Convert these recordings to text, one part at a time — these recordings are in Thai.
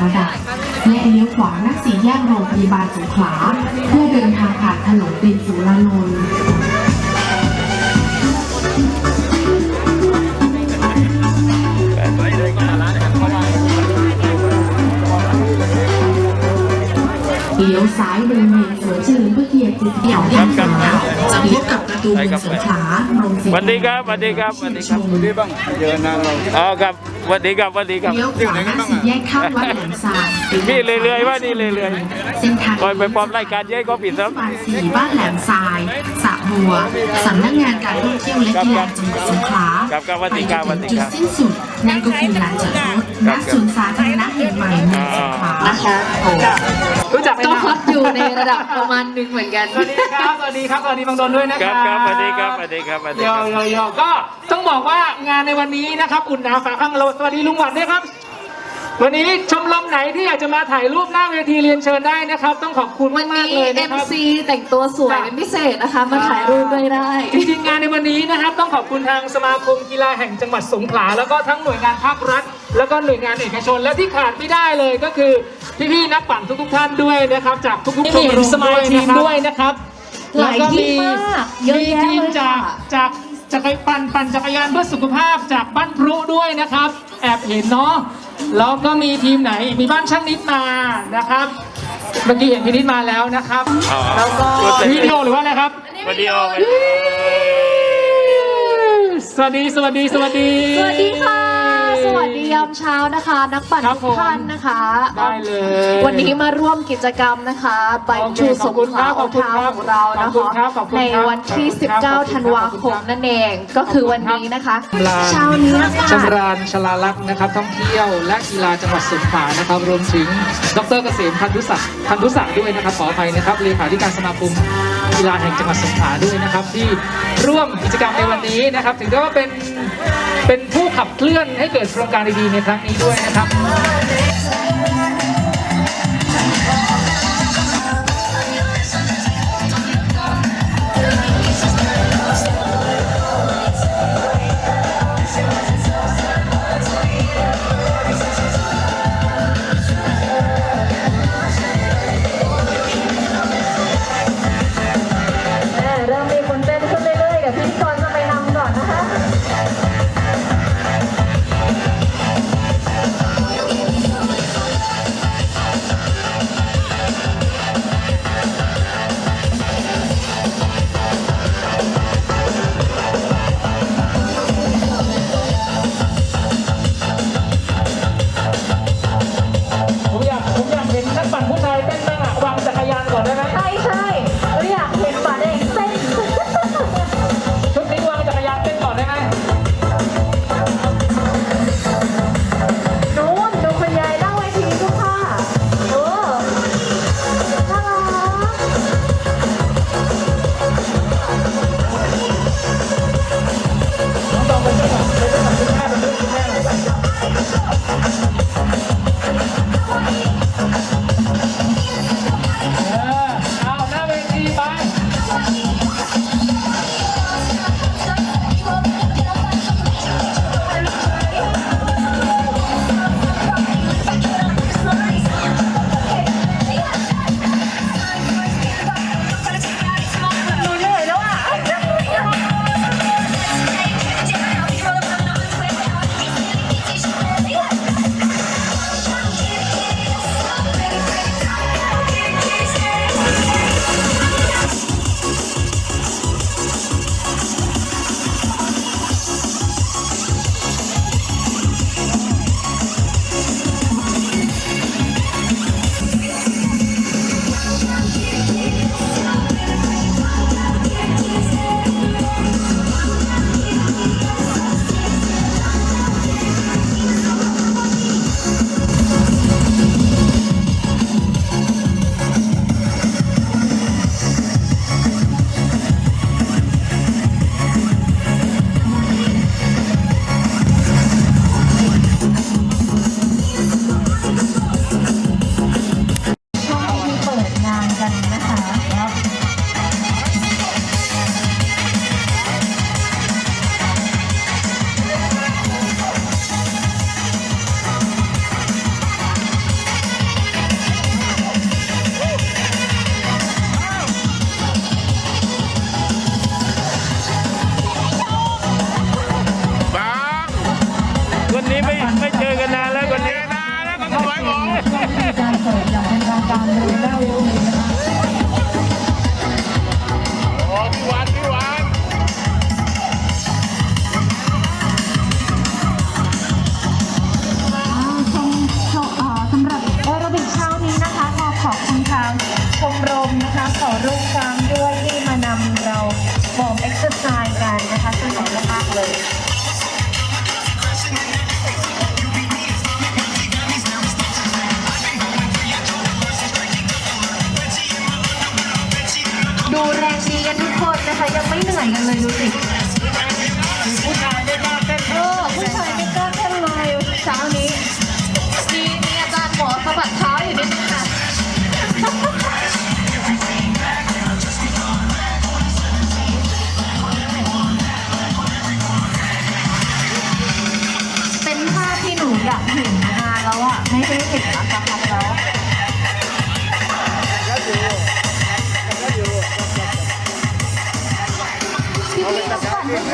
ประดับและเลี้ยวขวาณสี่แยกโรงพยาบาลสงขลา เพื่อเดินทางผ่านถนนตินสุรานนท์เลี้ยวซ้ายบริเวณสวนเฉลิมพระเกียรติ7เดี่ยวย่านสงขลาจะพบกับประตูเมืองสงขลาโรงเรียนสวัสดีครับสวัสดีครับสวัสดีครับดีบ้างเจอหน้าเราอ๋อครับส วัสดีครับสวัสดีครับเลี้ยวขวาหน้าสี่แยกข้ามวัดแหลมซานพี่เรื่อยๆว่านี่เรื่อยเส้นทางคอยไปปลอมรายการเย้ก็ผิดครับบานสีบ้านแหลมทรายสระบัวสำนักงานการท่องเที่ยวและกีฬาจังหวัดสงขลาครับครับสวัสไปดีจครับนสวัสถึงดีจุคดรับสิ้นสุดนั่นก็คือลานจอดรถณสวนสาธารณะ นะคะรู้จักก็ฮอตอยู่ในระดับประมาณหนึ่งเหมือนกัน สวัสดีครับ สวัสดีครับ สวัสดีบางดนด้วยนะคครัรับบครับสวัสดีครับสวัสดีครับสวัสดีโยครับ โยโยก็ต้องบอกว่างานในวันนี้นะครับ อุ่นหนาฝาข้างเราสวัสดีลุงหวัดด้วยครับ วันนี้ชมรมไหนที่อยากจะมาถ่ายรูปหน้าเวทีเรียนเชิญได้นะครับ ต้องขอบคุณวันมากนี้ๆเลยนะครับ MC แต่งตัวสวยเป็นพิเศษนะคะ มาถ่ายรูปด้วยได้ จริงๆงานในวันนี้นะครับ ต้องขอบคุณทางสมาคมกีฬาแห่งจังหวัดสงขลาแล้วก็ทั้งหน่วยงานภาครัฐ แล้วก็หน่วยงานเอกชนและที่ขาดไม่ได้เลยก็คือ พี่ๆนักปั่นทุกๆท่านด้วยนะครับ จากทุกๆชมรมสมาทีมด้วยนะครับหลายทีมมากเยอะแยะมีทีมเลยจากค่ะจากจักรปั่นปั่นจักรยานเพื่อสุขภาพจากบ้านพรุด้วยนะครับ แอบเห็นเนาะแล้วก็มีทีมไหนอีกมีบ้านช่างนิดมานะครับ เมื่อกี้เห็นพี่นิดมาแล้วนะครับอ๋อแล้วก็พูดเลยวิดีโอหรือว่าอะไรครับ วิดีโอสวัสดีสวัสดีสวัสดี สวัสดีค่ะ สวัสดียามเช้านะคะ นักปั่นครับทุกท่านนะคะ ได้เลย วันนี้มาร่วมกิจกรรมนะคะใบโอเคชูขสอบงคุณขครัลาบขอบคุณเท้าครับของเรานะขอบคุณคะครับขอบคุณในครับวันที่ ขอบคุณครับ19 ธันวาคมนั่นเองก็คือวันนี้นะคะลานเช้านี้ค่ะชำราญชลาลักษณ์นะครับท่องเที่ยวและกีฬาจังหวัดสงขลานะครับรวมถึงดรเกษมพันธุศักดิ์พันธุศักดิ์ด้วยนะครับขออภัยนะครับเลขาธิการสมาคม กีฬาแห่งจังหวัดสงขลาด้วยนะครับ ที่ร่วมกิจกรรมในวันนี้นะครับ ถึงได้ว่าเป็นเป็นผู้ขับเคลื่อนให้เกิดโครงการดีๆในครั้งนี้ด้วยนะครับ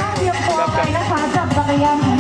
ท่าเดียวพอเไยนะคะจับจักรยาน